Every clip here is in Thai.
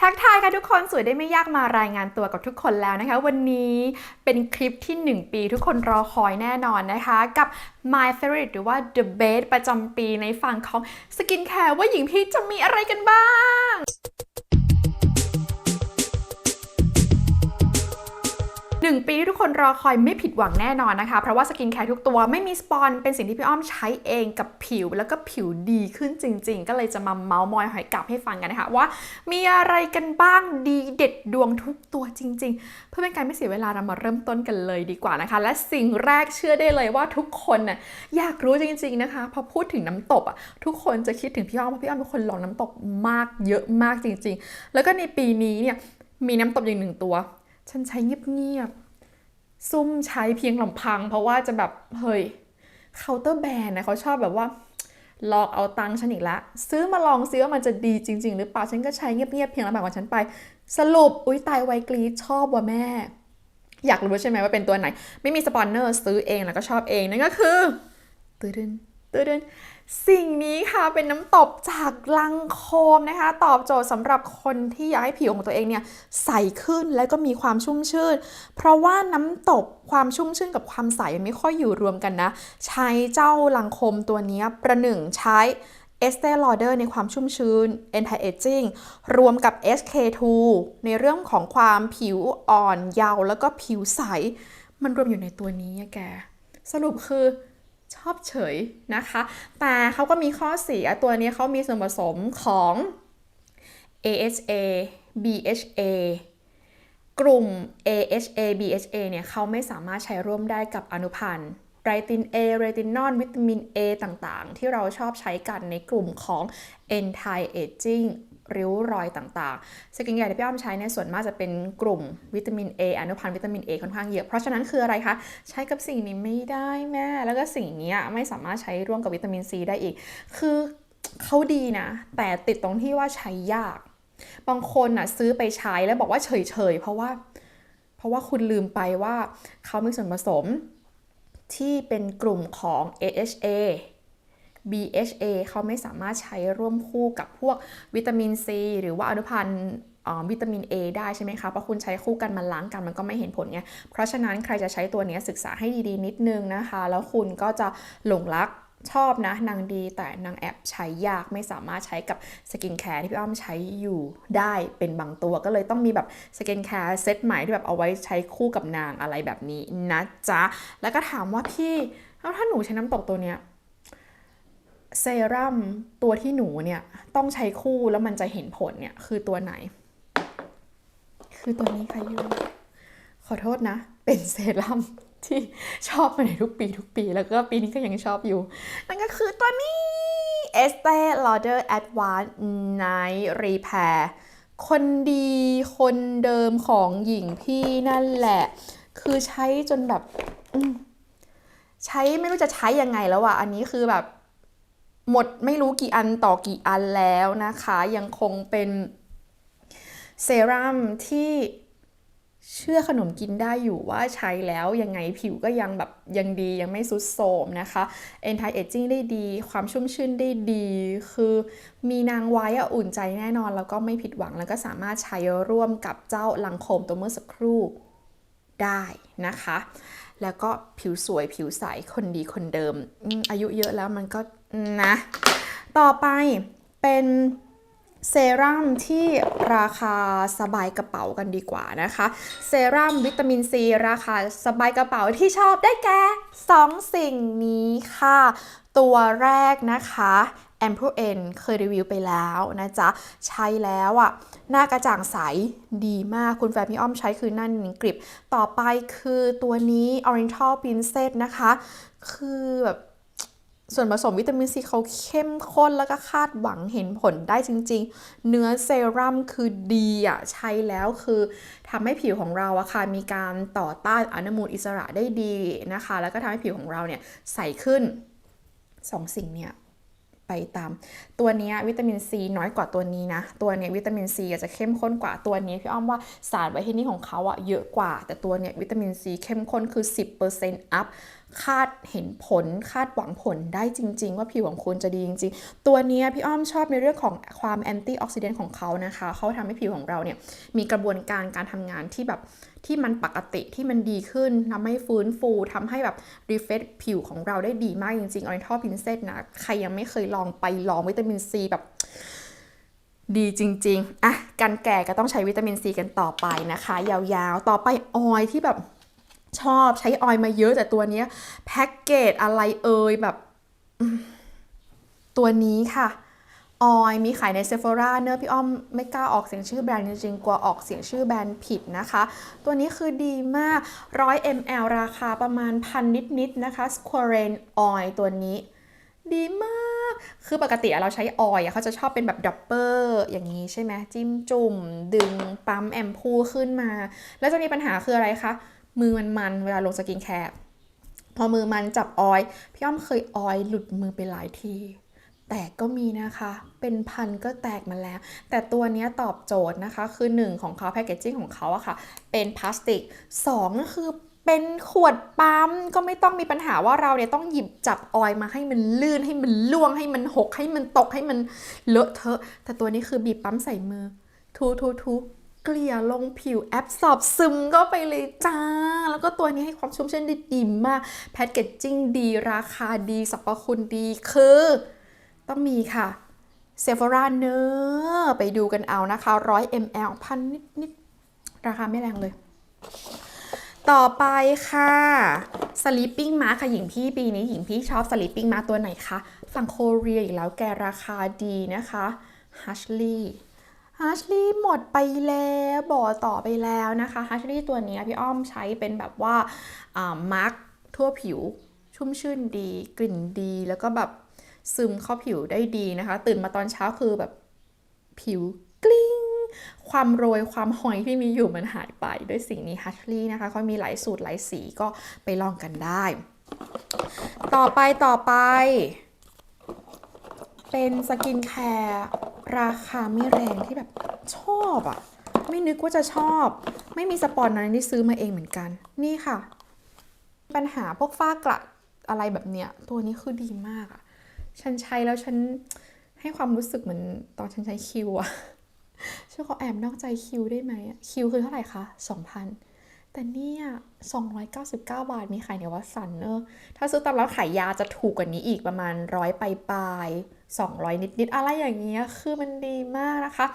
ทักทายค่ะทุกคนสวยได้ไม่ยากมารายงานตัวกับทุกคนแล้วนะคะ วันนี้เป็นคลิปที่ 1 ปีทุกคนรอคอยแน่นอนนะคะ กับ My Favorite หรือว่า The Best ประจำปีในฝั่งของสกินแคร์ว่าหญิงพี่จะมีอะไรกันบ้าง หนึ่งปีที่ทุกคนรอคอยไม่ผิดหวังแน่นอนนะคะ เพราะว่าสกินแคร์ทุกตัวไม่มีสปอน เป็นสิ่งที่พี่อ้อมใช้เองกับผิว แล้วก็ผิวดีขึ้นจริง ๆ ก็เลยจะมาเมาส์มอยหอยกลับให้ฟังกันนะคะว่า มีอะไรกันบ้างดีเด็ดดวงทุกตัวจริง ๆ เพื่อเป็นการไม่เสียเวลาเรามาเริ่มต้นกันเลยดีกว่านะคะ และสิ่งแรกเชื่อได้เลยว่าทุกคนน่ะอยากรู้จริง ๆนะคะ พอพูดถึงน้ำตกอะทุกคนจะคิดถึงพี่อ้อมเพราะพี่อ้อมเป็นคนลองน้ำตกมากเยอะมากจริง ๆ แล้วก็ในปีนี้เนี่ยมีน้ำตกอย่างหนึ่งตัว ฉันใช้เงียบๆซุ่มใช้เพียงลำพัง เพราะว่าจะแบบเฮ้ยเคาน์เตอร์แบรนด์นะเขาชอบแบบว่าหลอกเอาตังค์ฉันอีกแล้วซื้อมาลองซิว่ามันจะดีจริง ๆ หรือเปล่าฉันก็ใช้เงียบๆเพียงลำพังของฉันไป สรุปอุ้ยตายไวกรีชอบว่ะแม่ อยากรู้ใช่ไหมว่าเป็นตัวไหน ไม่มีสปอนเนอร์ซื้อเองแล้วก็ชอบเองนั่นก็คือตื่นตื่น สิ่งนี้ค่ะเป็นน้ำตบจากลังโคมนะคะ ตอบโจทย์สำหรับคนที่อยากให้ผิวของตัวเองเนี่ยใสขึ้นและก็มีความชุ่มชื่น เพราะว่าน้ำตบความชุ่มชื่นกับความใสมันไม่ค่อยอยู่รวมกันนะ ใช้เจ้าลังโคมตัวนี้ประหนึ่งใช้ Estee Lauder ในความชุ่มชื้น anti aging รวมกับ SK2 ในเรื่องของความผิวอ่อนเยาว์แล้วก็ผิวใส มันรวมอยู่ในตัวนี้แก สรุปคือ อบเฉยนะคะ แต่เขาก็มีข้อเสียตัวนี้เขามีส่วนผสมของ AHA BHA กลุ่ม AHA BHA เนี่ยเขาไม่สามารถใช้ร่วมได้กับอนุพันธ์ไรติน A เรตินอลวิตามิน A ต่างๆ ที่เราชอบใช้กันในกลุ่มของ anti aging ริ้วรอยต่างๆ สกินแคร์ที่พี่อ้อมใช้เนี่ยส่วนมากจะเป็นกลุ่มวิตามิน A อนุพันธ์วิตามิน A ค่อนข้างเยอะ เพราะฉะนั้นคืออะไรคะ ใช้กับสิ่งนี้ไม่ได้แม่ แล้วก็สิ่งนี้ไม่สามารถใช้ร่วมกับวิตามิน C ได้อีก คือเขาดีนะ แต่ติดตรงที่ว่าใช้ยาก บางคนน่ะซื้อไปใช้แล้วบอกว่าเฉยๆ เพราะว่า เพราะว่าคุณลืมไปว่าเขามีส่วนผสมที่เป็นกลุ่มของ AHA BHA เขาไม่สามารถใช้ร่วมคู่กับพวกวิตามิน C หรือว่าอนุพันธ์วิตามิน A ได้ใช่ไหมคะ เพราะคุณใช้คู่กันมันล้างกันมันก็ไม่เห็นผลไง เพราะฉะนั้นใครจะใช้ตัวนี้ศึกษาให้ดีๆ นิดนึงนะคะ แล้วคุณก็จะหลงรักชอบนะนางดีแต่นางแอบใช้ยากไม่สามารถใช้กับสกินแคร์ที่พี่อ้อมใช้อยู่ได้เป็นบางตัวก็เลยต้องมีแบบสกินแคร์เซตใหม่ที่แบบเอาไว้ใช้คู่กับนางอะไรแบบนี้นะจ๊ะ แล้วก็ถามว่าพี่แล้วถ้าหนูใช้น้ำตกตัวเนี้ย เซรั่มตัวที่หนูเนี่ยต้องใช้คู่แล้วมันจะเห็นผลเนี่ยคือตัวไหน คือตัวนี้ค่ะยูขอโทษนะ เป็นเซรั่มที่ชอบมาในทุกปีทุกปี แล้วก็ปีนี้ก็ยังชอบอยู่ นั่นก็คือตัวนี้ Estee Lauder Advanced Night Repair คนดีคนเดิมของหญิงพี่นั่นแหละ คือใช้จนแบบอืมใช้ไม่รู้จะใช้ยังไงแล้วอะอันนี้คือแบบ หมดไม่รู้กี่อันต่อกี่อันแล้วนะคะ ยังคงเป็นเซรั่มที่เชื่อขนมกินได้อยู่ว่าใช้แล้วยังไงผิวก็ยังแบบยังดียังไม่สุดโทมนะคะ anti aging ได้ดี ความชุ่มชื่นได้ดี คือมีนางไว้อะอุ่นใจแน่นอน แล้วก็ไม่ผิดหวังแล้วก็สามารถใช้ร่วมกับเจ้าลังโคมตัวเมื่อสักครู่ได้นะคะ แล้วก็ผิวสวยผิวใสคนดีคนเดิม อายุเยอะแล้วมันก็ นะต่อไปเป็นเซรั่มที่ราคาสบายกระเป๋ากันดีกว่านะคะ เซรั่มวิตามินซีราคาสบายกระเป๋าที่ชอบได้แก่2สิ่งนี้ค่ะ ตัวแรกนะคะ a m p r o N เคยรีวิวไปแล้วนะจ๊ะ ใช้แล้วอะ่ะ หน้ากระจ่างใสดีมากคุณแฟนพี่อ้อมใช้คือหน้านิ่งกริบ ต่อไปคือตัวนี้ Oriental Princess นะคะ คือแบบ ส่วนผสมวิตามินซีเขาเข้มข้นแล้วก็คาดหวังเห็นผลได้จริง ๆ เนื้อเซรั่มคือดีอะใช้แล้วคือทำให้ผิวของเราอะค่ะมีการต่อต้านอนุมูลอิสระได้ดีนะคะ แล้วก็ทำให้ผิวของเราเนี่ยใสขึ้นสองสิ่งเนี่ยไปตาม ตัวนี้วิตามินซีน้อยกว่าตัวนี้นะ ตัวนี้วิตามินซีจะเข้มข้นกว่าตัวนี้พี่อ้อมว่าสารไวท์เทนนิ่งของเขาอะเยอะกว่า แต่ตัวเนี้ยวิตามินซีเข้มข้นคือ 10% up คาดเห็นผลคาดหวังผลได้จริง ๆ ว่าผิวของคุณจะดีจริง ๆ ตัวนี้พี่อ้อมชอบในเรื่องของความแอนตี้ออกซิเดนต์ของเขานะคะเขาทำให้ผิวของเราเนี่ยมีกระบวนการการทำงานที่แบบที่มันปกติที่มันดีขึ้นทำให้ฟื้นฟูทำให้แบบรีเฟรชผิวของเราได้ดีมากจริงๆออริทอลพินเซตนะใครยังไม่เคยลองไปลองวิตามินซีแบบดีจริง ๆ อะ กันแก่ก็ต้องใช้วิตามินซีกันต่อไปนะคะ ยาวๆ ต่อไปออยที่แบบ ชอบใช้ออยมาเยอะแต่ตัวนี้แพ็กเกจอะไรเอ่ยแบบ ตัวนี้ค่ะออยมีขายในเซฟ h ราเนอะพี่อ้อมไม่กล้าออกเสียงชื่อแบรนด์จริงๆกลัวออกเสียงชื่อแบรนด์ผิดนะคะ ตัวนี้คือดีมาก 100 ml ราคาประมาณพันนิดๆนะคะ Squaren Oil ตัวนี้ ดีมาก คือปกติเราใช้ออยล์เขาจะชอบเป็นแบบดับเบิลอย่างนี้ใช่ไหมจิ้มจุ่ม ดึงปั๊มแอมพูขึ้นมา แล้วจะมีปัญหาคืออะไรคะ มือมันมันเวลาลงสกินแคร์พอมือมันจับออย พี่อ้อมเคยออยหลุดมือไปหลายทีแต่ก็มีนะคะ เป็นพันก็แตกมาแล้ว แต่ตัวนี้ตอบโจทย์นะคะ คือหนึ่งของเขาแพคเกจจิ้งของเขาอะค่ะ เป็นพลาสติกสองก็คือเป็นขวดปั๊มก็ไม่ต้องมีปัญหาว่าเราเนี่ยต้องหยิบจับออยมาให้มันลื่นให้มันล่วง ให้มันหก ให้มันตกให้มันเลอะเทอะ แต่ตัวนี้คือบีบปั๊มใส่มือ ทูทูทู เกลี่ยลงผิวแอบสอบซึมก็ไปเลยจ้า แล้วก็ตัวนี้ให้ความชุ่มชื้นได้ดีมาก แพคเกจจิ้งดีราคาดีสรรพคุณดีคือ ต้องมีค่ะเซฟ h ราเนอร์ไปดูกันเอานะคะ 100 ml พันนิดๆ ราคาไม่แรงเลย ต่อไปค่ะ Sleeping Mask ค่ะหญิงพี่ปีนี้หญิงพี่ชอบ Sleeping Mask ตัวไหนคะ ฝั่งโคเรียอีกแล้วแกราคาดีนะคะฮัชลี่ Ashley Ashley หมดไปแล้วบ่อต่อไปแล้วนะคะ Ashley ตัวนี้พี่อ้อมใช้เป็นแบบว่ามาร์กทั่วผิวชุ่มชื่นดี กลิ่นดี แล้วก็แบบซึมเข้าผิวได้ดีนะคะ ตื่นมาตอนเช้าคือแบบผิวกลิ้ง ความโรยความหอยที่มีอยู่มันหายไปด้วยสิ่งนี้ฮัชลี่นะคะเขามีหลายสูตรหลายสีก็ไปลองกันได้ ต่อไปต่อไป เป็นสกินแคร์ราคาไม่แรงที่แบบชอบอะไม่นึกว่าจะชอบ ไม่มีสปอนนั้นที่ซื้อมาเองเหมือนกัน นี่ค่ะ ปัญหาพวกฝ้ากระอะไรแบบเนี้ย ตัวนี้คือดีมากอะฉันใช้แล้วฉันให้ความรู้สึกเหมือนตอนฉันใช้คิวอะช่วยขอแอบนอกใจคิวได้ไหมคิวคือเท่าไหร่คะ2,000 แต่เนี่ย299 บาทมีขายในวัดสันเนอะถ้าซื้อตามร้านขายยาจะถูกกว่านี้อีกประมาณร้อยปลายปลาย 200 นิดๆอะไรอย่างเงี้ยคือมันดีมากนะคะ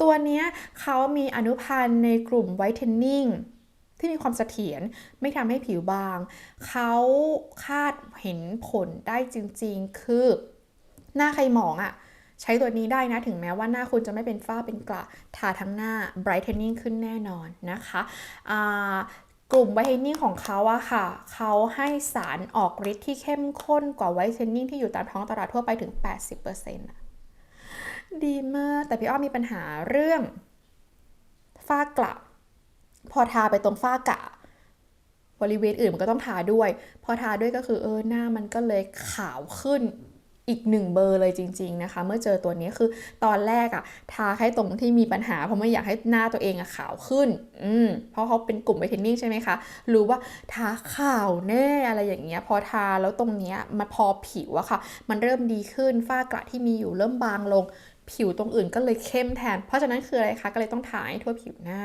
ตัวเนี้ยเขามีอนุพันธ์ในกลุ่มไวท์เทนนิ่งที่มีความเสถียรไม่ทำให้ผิวบาง เขาคาดเห็นผลได้จริงๆ คือ หน้าใครหมองอะ่ะใช้ตัวนี้ได้นะ ถึงแม้ว่าหน้าคุณจะไม่เป็นฝ้าเป็นกระทาทั้งหน้า brightening ขึ้นแน่นอนนะคะอ่า กลุ่มไวท์เทนนิ่งของเขาอะค่ะ เขาให้สารออกฤทธิ์ที่เข้มข้นกว่าไวท์เทนนิ่งที่อยู่ตามท้องตลาดทั่วไปถึง 80%อะดีมาก แต่พี่อ้อมมีปัญหาเรื่อง ฝ้ากระพอทาไปตรงฝ้ากระบริเวณอื่นมันก็ต้องทาด้วย พอทาด้วยก็คือเออหน้ามันก็เลยขาวขึ้น อีกหนึ่งเบอร์เลยจริง ๆนะคะ เมื่อเจอตัวนี้คือตอนแรกอะทาแค่ตรงที่มีปัญหาเพราะไม่อยากให้หน้าตัวเองอะขาวขึ้น อืมเพราะเขาเป็นกลุ่มไวท์เทนนิ่งใช่ไหมคะ รู้ว่าทาขาวแน่อะไรอย่างเงี้ย พอทาแล้วตรงเนี้ยมันพอผิวอะค่ะ มันเริ่มดีขึ้นฝ้ากระที่มีอยู่เริ่มบางลงผิวตรงอื่นก็เลยเข้มแทน เพราะฉะนั้นคืออะไรคะ ก็เลยต้องทาให้ทั่วผิวหน้า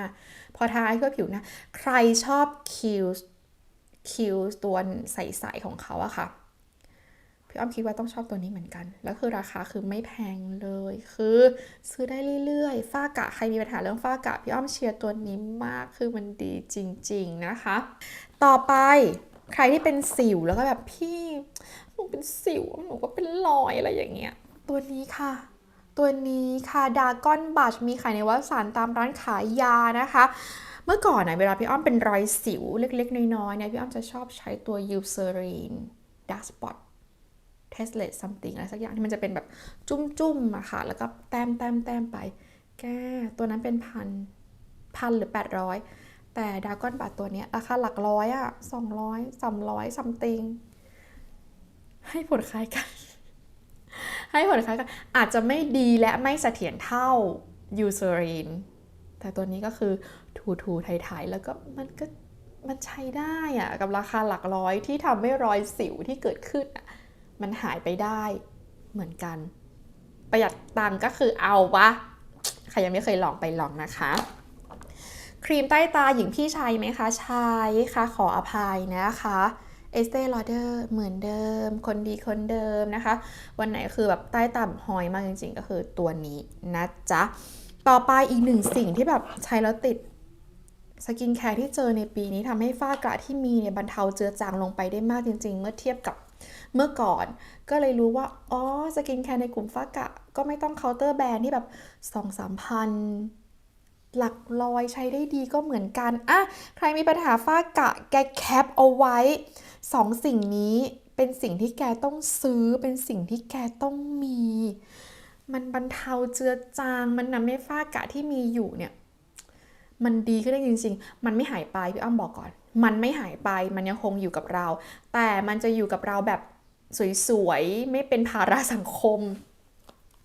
พอทาให้ทั่วผิวหน้า ใครชอบคิวคิวตัวใสๆของเขาอะค่ะ พี่อ้อมคิดว่าต้องชอบตัวนี้เหมือนกัน แล้วคือราคาคือไม่แพงเลย คือซื้อได้เรื่อยๆ ฝ้ากระใครมีปัญหาเรื่องฝ้ากระพี่อ้อมเชียร์ตัวนี้มาก คือมันดีจริง ๆนะคะ ต่อไปใครที่เป็นสิวแล้วก็แบบพี่หนูเป็นสิวหนูก็เป็นรอยอะไรอย่างเงี้ย ตัวนี้ค่ะตัวนี้ค่ะดากอนบัชมีขายในวัสานตามร้านขายยานะคะ เมื่อก่อนนะเวลาพี่อ้อมเป็นรอยสิวเล็กๆ น้อยๆเนี่ยพี่อ้อมจะชอบใช้ตัว Eucerin Dark Spot t e s l e t something อะไรสักอย่างที่มันจะเป็นแบบจุ้มๆอะค่ะ แล้วก็แต้มแต้มแต้มไป แกตัวนั้นเป็นพันพันหรือ 800 แต่ดาก้อนบัตตัวนี้ราคาหลักร้อยอะ200 300 something ให้ผลคล้ายกัน ให้ผลคล้ายกัน อาจจะไม่ดีและไม่เสถียรเท่า Eucerin แต่ตัวนี้ก็คือถูถูไทยๆแล้วก็มันก็มันใช้ได้อะกับราคาหลักร้อยที่ทำให้รอยสิวที่เกิดขึ้นอะ มันหายไปได้เหมือนกัน ประหยัดตังก็คือเอาวะใครยังไม่เคยลองไปลองนะคะ ครีมใต้ตาหญิงพี่ใช้ไหมคะ ใช้ค่ะขออภัยนะคะเอสเต e ลอเดอร์เหมือนเดิม คนดีคนเดิมนะคะ วันไหนคือแบบใต้ตาแบบหอยมากจริงๆ ก็คือตัวนี้นะจ๊ะ ต่อไปอีกหนึ่งสิ่งที่แบบใช้แล้วติดสกินแคร์ที่เจอในปีนี้ทำให้ฝ้ากระที่มีเนี่ยบรรเทาเจือจางลงไปได้มากจริงๆ เมื่อเทียบกับ เมื่อก่อนก็เลยรู้ว่า อ๋อ สกินแคร์ในกลุ่มฝ้ากะ ก็ไม่ต้องเคาน์เตอร์แบรนด์ที่แบบ2องสามพันหลักร้อยใช้ได้ดีก็เหมือนกันอะใครมีปัญหาฝ้ากะ แกแคปเอาไว้สองสิ่งนี้เป็นสิ่งที่แกต้องซื้อเป็นสิ่งที่แกต้องมี มันบรรเทาเจือจาง มันนำให้ฝ้ากะที่มีอยู่เนี่ย มันดีขึ้นได้จริงๆ มันไม่หายไปพี่อ้อมบอกก่อน มันไม่หายไปมันยังคงอยู่กับเรา แต่มันจะอยู่กับเราแบบสวยๆ ไม่เป็นภาระสังคม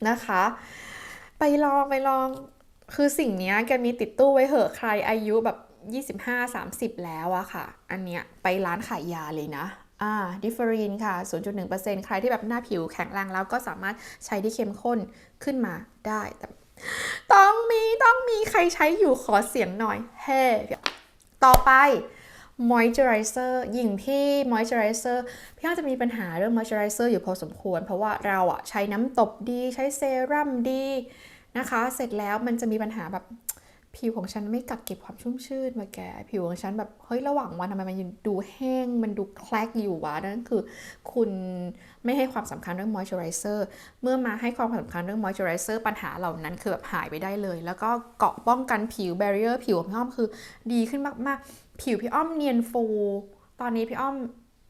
นะคะ ไปลองไปลองคือสิ่งนี้แกมีติดตู้ไว้เหอะใครอายุแบบ 25-30 แล้วอะค่ะ อันเนี้ยไปร้านขายยาเลยนะอ่าดิฟเฟอรีนค่ะ 0.1%ใครที่แบบหน้าผิวแข็งแรงแล้วก็สามารถใช้ที่เข้มข้นขึ้นมาได้แต่ต้องมีต้องมีใครใช้อยู่ขอเสียงหน่อย เฮ้ต่อไป moisturizer หญิงพี่ moisturizer พี่อ้อมจะมีปัญหาเรื่อง moisturizer อยู่พอสมควร เพราะว่าเราอะใช้น้ำตบดีใช้เซรั่มดีนะคะ เสร็จแล้วมันจะมีปัญหาแบบผิวของฉันไม่กักเก็บความชุ่มชื่นมาแกผิวของฉันแบบเฮ้ยระหว่างวันทำไมมันดูแห้ง มันดูแคลกอยู่วะนั่นคือ คุณไม่ให้ความสำคัญเรื่อง moisturizer เมื่อมาให้ความสำคัญเรื่อง moisturizer ปัญหาเหล่านั้นคือแบบหายไปได้เลย แล้วก็เกาะป้องกันผิว barrier ผิวของพี่อ้อมคือดีขึ้นมากๆ ผิวพี่อ้อมเนียนฟู ตอนนี้พี่อ้อม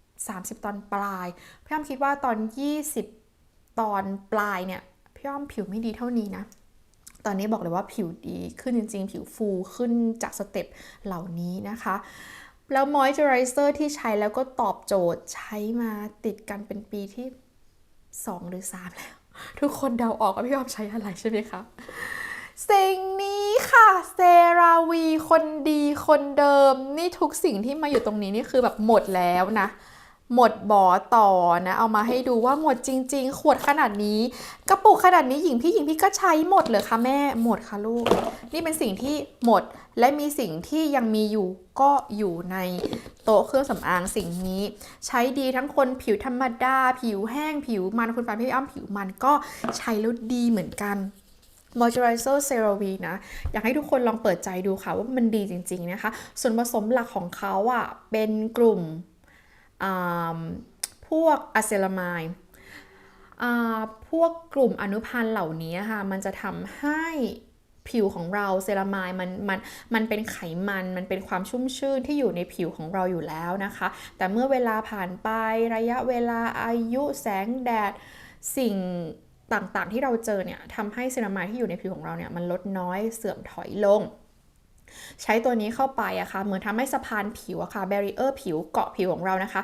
30 ตอนปลาย พี่อ้อมคิดว่าตอน 20 ตอนปลายเนี่ย พี่อ้อมผิวไม่ดีเท่านี้นะ ตอนนี้บอกเลยว่าผิวดีขึ้นจริง ๆ ผิวฟูขึ้นจากสเต็ปเหล่านี้นะคะ แล้วมอยเจอไรเซอร์ที่ใช้แล้วก็ตอบโจทย์ใช้มาติดกันเป็นปีที่ 2 หรือ 3 แล้ว ทุกคนเดาออกว่าพี่อ้อมใช้อะไรใช่ไหมคะ สิ่งนี้ค่ะเซราวีคนดีคนเดิม นี่ทุกสิ่งที่มาอยู่ตรงนี้นี่คือแบบหมดแล้วนะหมดบ่อต่อนะ เอามาให้ดูว่าหมดจริง ๆ ขวดขนาดนี้ กระปุกขนาดนี้หญิงพี่หญิงพี่ก็ใช้หมดเลยค่ะแม่หมดค่ะลูก นี่เป็นสิ่งที่หมดและมีสิ่งที่ยังมีอยู่ก็อยู่ในโต๊ะเครื่องสำอางสิ่งนี้ ใช้ดีทั้งคนผิวธรรมดา ผิวแห้งผิวมันคุณปานพี่อ้ำผิวมันก็ใช้แล้วดีเหมือนกัน Moisturizer CeraVe นะ อยากให้ทุกคนลองเปิดใจดูค่ะว่ามันดีจริงๆนะคะ ส่วนผสมหลักของเขาอะเป็นกลุ่มพวกอะเซลามายพวกกลุ่มอนุพันธ์เหล่านี้ค่ะ มันจะทำให้ผิวของเราเซรามายมันมันมันเป็นไขมันมันเป็นความชุ่มชื่นที่อยู่ในผิวของเราอยู่แล้วนะคะ แต่เมื่อเวลาผ่านไประยะเวลาอายุแสงแดดสิ่ง ต่างๆ ที่เราเจอเนี่ยทำให้เซรามายที่อยู่ในผิวของเราเนี่ยมันลดน้อยเสื่อมถอยลง ใช้ตัวนี้เข้าไปอะคะ่ะเหมือนทำให้สะพานผิวอะคะ่ะแบรีเออร์ผิวเกาะผิวของเรานะคะ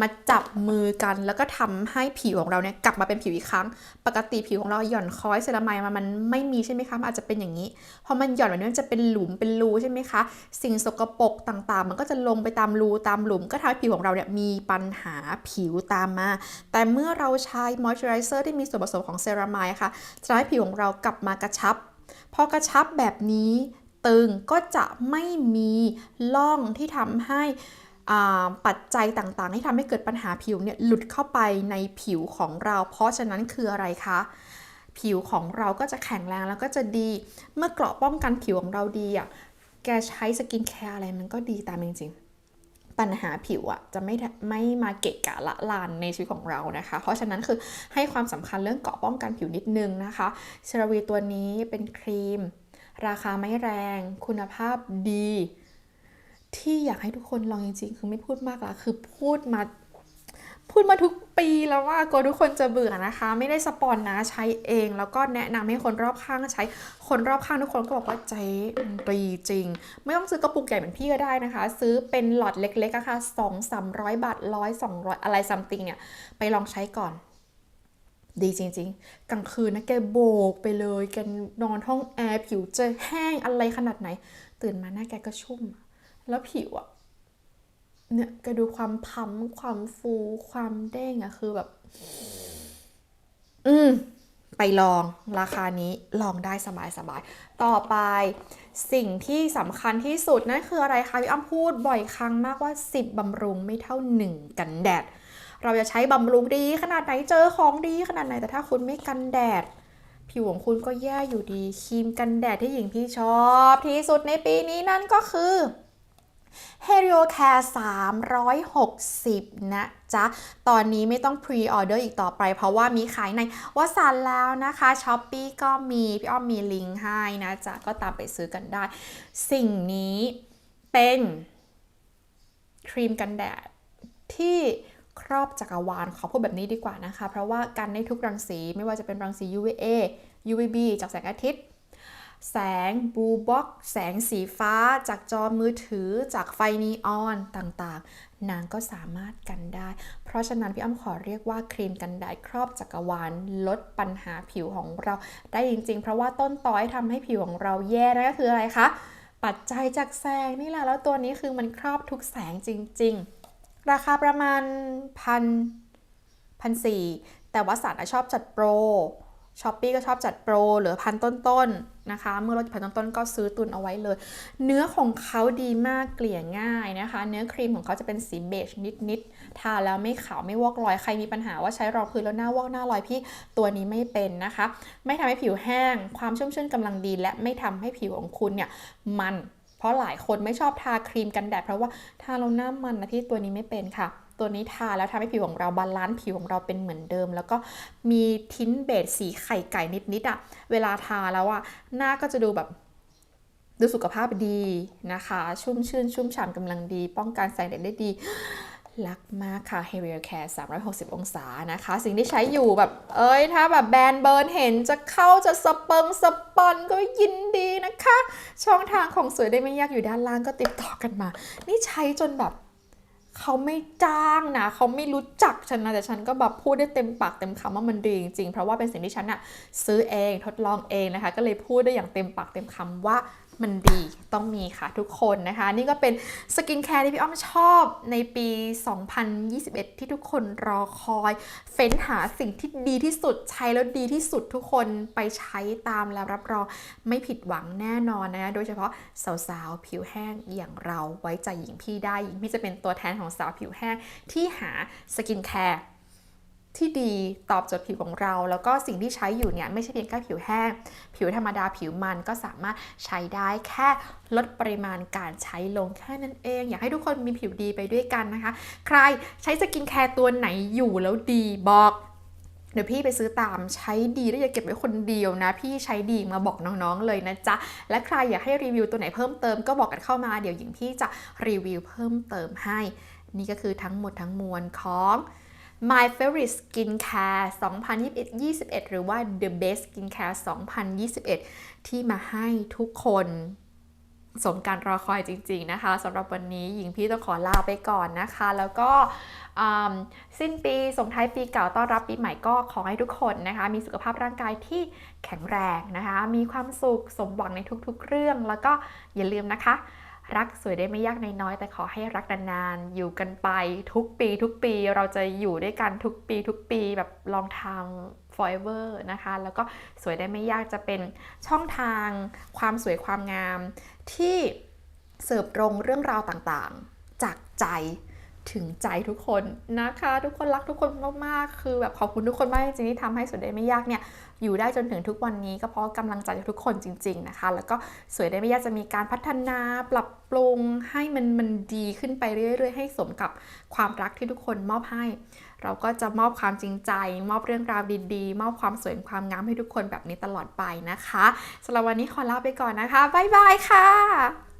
มาจับมือกันแล้วก็ทำให้ผิวของเราเนี่ยกลับมาเป็นผิวอีกครั้ง ปกติผิวของเราหย่อนคล้อยเซรามายมามันไม่มีใช่ไหมคะมันอาจจะเป็นอย่างนี้พอมันหย่อนแบบนี้มันจะเป็นหลุมเป็นรูใช่ไหมคะสิ่งสกปรกต่างๆ มันก็จะลงไปตามรูตามหลุม ก็ทำให้ผิวของเราเนี่ยมีปัญหาผิวตามมา แต่เมื่อเราใช้มอยส์เจอไรเซอร์ที่มีส่วนผสมของเซรามายค่ะจะทำให้ผิวของเรากลับมากระชับพอกระชับแบบนี้ ตึงก็จะไม่มีล่องที่ทำให้ปัจจัยต่างๆ ที่ทำให้เกิดปัญหาผิวเนี่ยหลุดเข้าไปในผิวของเรา เพราะฉะนั้นคืออะไรคะ ผิวของเราก็จะแข็งแรงแล้วก็จะดี เมื่อเกราะป้องกันผิวของเราดีอะแกใช้สกินแคร์อะไรมันก็ดีตามจริงๆ ปัญหาผิวอะจะไม่ไม่มาเกะกะละลานในชีวิตของเรานะคะ เพราะฉะนั้นคือให้ความสำคัญเรื่องเกราะป้องกันผิวนิดนึงนะคะเซรวีตัวนี้เป็นครีม ราคาไม่แรง คุณภาพดี ที่อยากให้ทุกคนลองจริง ๆ คือไม่พูดมากละคือพูดมาพูดมาทุกปีแล้วว่ากลัวทุกคนจะเบื่อนะคะ ไม่ได้สปอนนะใช้เอง แล้วก็แนะนำให้คนรอบข้างใช้คนรอบข้างทุกคนก็บอกว่าใจดีจริง ไม่ต้องซื้อกระปุกใหญ่เหมือนพี่ก็ได้นะคะ ซื้อเป็นหลอดเล็กๆอะคะ่ะสองสามร้อยบาทร้อยสองร้อยอะไรซัมติงเนี่ยไปลองใช้ก่อน ดีจริงๆ กลางคืนนะแกโบกไปเลยแกนอนห้องแอร์ผิวจะแห้งอะไรขนาดไหน ตื่นมาหน้าแกก็ชุ่ม แล้วผิวอะเนี่ยก็ดูความพัมความฟูความเด้งอะคือแบบ อืมไปลองราคานี้ลองได้สบายๆต่อไปสิ่งที่สำคัญที่สุดนั่นคืออะไรคะพี่อ้ำพูดบ่อยครั้งมากว่า 10บำรุงไม่เท่า 1 กันแดด เราจะใช้บำรุงดีขนาดไหนเจอของดีขนาดไหนแต่ถ้าคุณไม่กันแดด ผิวของคุณก็แย่อยู่ดีครีมกันแดดที่หญิงพี่ชอบ ที่สุดในปีนี้นั่นก็คือ h e r i o Care 360 นะจ๊ะ ตอนนี้ไม่ต้องพรีออเดอร์อีกต่อไป เพราะว่ามีขายในวสันแล้วนะคะ s h อ p e e ก็มีพี่อ้อมมีลิงก์ให้นะจ๊ะ ก็ตามไปซื้อกันได้ สิ่งนี้เป็นครีมกันแดดที่ ครอบจักรวาลขอพูดแบบนี้ดีกว่านะคะ เพราะว่ากันได้ทุกรังสีไม่ว่าจะเป็นรังสี UVA UVB จากแสงอาทิตย์ แสงบูบ็อกแสงสีฟ้า จากจอมือถือ จากไฟนีออนต่างๆ นางก็สามารถกันได้ เพราะฉะนั้นพี่อ้ำขอเรียกว่าครีมกันแดดครอบจักรวาลลดปัญหาผิวของเราได้จริงๆ เพราะว่าต้นตอให้ทำให้ผิวของเราแย่นั่นก็คืออะไรคะปัจจัยจากแสงนี่แหละแล้วตัวนี้คือมันครอบทุกแสงจริง ๆ ราคาประมาณพันพันสี่แต่ว่าสัตว์ชอบจัดโปรช้อปปี้ก็ชอบจัดโปรเหลือพันต้นๆนะคะ เมื่อลดพันต้นๆก็ซื้อตุนเอาไว้เลย เนื้อของเขาดีมากเกลี่ยง่ายนะคะ เนื้อครีมของเขาจะเป็นสีเบจนิดๆ ทาแล้วไม่ขาวไม่วอกรอย ใครมีปัญหาว่าใช้รองพื้นแล้วหน้าวอกหน้ารอยพี่ตัวนี้ไม่เป็นนะคะ ไม่ทำให้ผิวแห้ง ความชุ่มชื่นกำลังดี และไม่ทำให้ผิวของคุณเนี่ยมัน ราะหลายคนไม่ชอบทาครีมกันแดดเพราะว่าทาแล้วหน้ามันนะพี่ตัวนี้ไม่เป็นค่ะ ตัวนี้ทาแล้วทำให้ผิวของเราบาลานซ์ผิวของเราเป็นเหมือนเดิม แล้วก็มีทิ้นเบสสีไข่ไก่นิดๆอะ่ะเวลาทาแล้วอะ่ะหน้าก็จะดูแบบดูสุขภาพดีนะคะ ชุ่มชื่นชุ่มฉ่ำกำลังดี ป้องกันแสงแดดได้ดี รักมากค่ะ h a i r Care 360 องศานะคะ สิ่งที่ใช้อยู่แบบ เอ้ย ถ้าแบบแบรนด์เบิร์นเห็นจะเข้าจะสเปิงสปอนก็ยินดีนะคะ ช่องทางของสวยได้ไม่ยากอยู่ด้านล่างก็ติดต่อกันมา นี่ใช้จนแบบเขาไม่จ้างนะ เขาไม่รู้จักฉันนะ แต่ฉันก็แบบพูดได้เต็มปากเต็มคำว่ามันดีจริงๆ เพราะว่าเป็นสิ่งที่ฉันอะซื้อเองทดลองเองนะคะ ก็เลยพูดได้อย่างเต็มปากเต็มคำว่า มันดีต้องมีค่ะทุกคนนะคะ นี่ก็เป็นสกินแคร์ที่พี่อ้อมชอบในปี 2021 ที่ทุกคนรอคอย เฟ้นหาสิ่งที่ดีที่สุดใช้แล้วดีที่สุดทุกคนไปใช้ตามแล้วรับรองไม่ผิดหวังแน่นอนนะ โดยเฉพาะสาวๆ ผิวแห้งอย่างเราไว้ใจหญิงพี่ได้หญิงพี่จะเป็นตัวแทนของสาวผิวแห้งที่หาสกินแคร์ ที่ดีตอบโจทย์ผิวของเรา แล้วก็สิ่งที่ใช้อยู่เนี่ยไม่ใช่เพียงแค่ผิวแห้ง ผิวธรรมดาผิวมันก็สามารถใช้ได้แค่ลดปริมาณการใช้ลงแค่นั้นเอง อยากให้ทุกคนมีผิวดีไปด้วยกันนะคะ ใครใช้สกินแคร์ตัวไหนอยู่แล้วดีบอกเดี๋ยวพี่ไปซื้อตามใช้ดีแล้วอย่าเก็บไว้คนเดียวนะ พี่ใช้ดีมาบอกน้องๆเลยนะจ๊ะ และใครอยากให้รีวิวตัวไหนเพิ่มเติมก็บอกกันเข้ามาเดี๋ยวหญิงพี่จะรีวิวเพิ่มเติมให้ นี่ก็คือทั้งหมดทั้งมวลของ My Favorite Skincare 2021 หรือว่า The Best Skincare 2021 ที่มาให้ทุกคนสมการรอคอยจริง ๆ นะคะสำหรับวันนี้หญิงพี่ต้องขอลาไปก่อนนะคะ แล้วก็อืมสิ้นปีส่งท้ายปีเก่าต้อนรับปีใหม่ก็ขอให้ทุกคนนะคะ มีสุขภาพร่างกายที่แข็งแรงนะคะ มีความสุขสมหวังในทุกๆเรื่อง แล้วก็อย่าลืมนะคะ รักสวยได้ไม่ยากในน้อยแต่ขอให้รักนานๆอยู่กันไปทุกปีทุกปีเราจะอยู่ด้วยกันทุกปีทุกปีแบบลองทำ forever นะคะ แล้วก็สวยได้ไม่ยากจะเป็นช่องทางความสวยความงาม ที่เสิร์ฟตรงเรื่องราวต่างๆ จากใจ ถึงใจทุกคนนะคะ ทุกคนรักทุกคนมากๆ คือแบบขอบคุณทุกคนมากจริงๆที่ทำให้สวยได้ไม่ยากเนี่ยอยู่ได้จนถึงทุกวันนี้ก็เพราะกำลังใจจากทุกคนจริง ๆนะคะ แล้วก็สวยได้ไม่ยากจะมีการพัฒนาปรับปรุงให้มันมันดีขึ้นไปเรื่อยๆ ให้สมกับความรักที่ทุกคนมอบให้ เราก็จะมอบความจริงใจ มอบเรื่องราวดีๆ มอบความสวยความงามให้ทุกคนแบบนี้ตลอดไปนะคะสำหรับวันนี้ขอลาไปก่อนนะคะบ๊ายบายค่ะ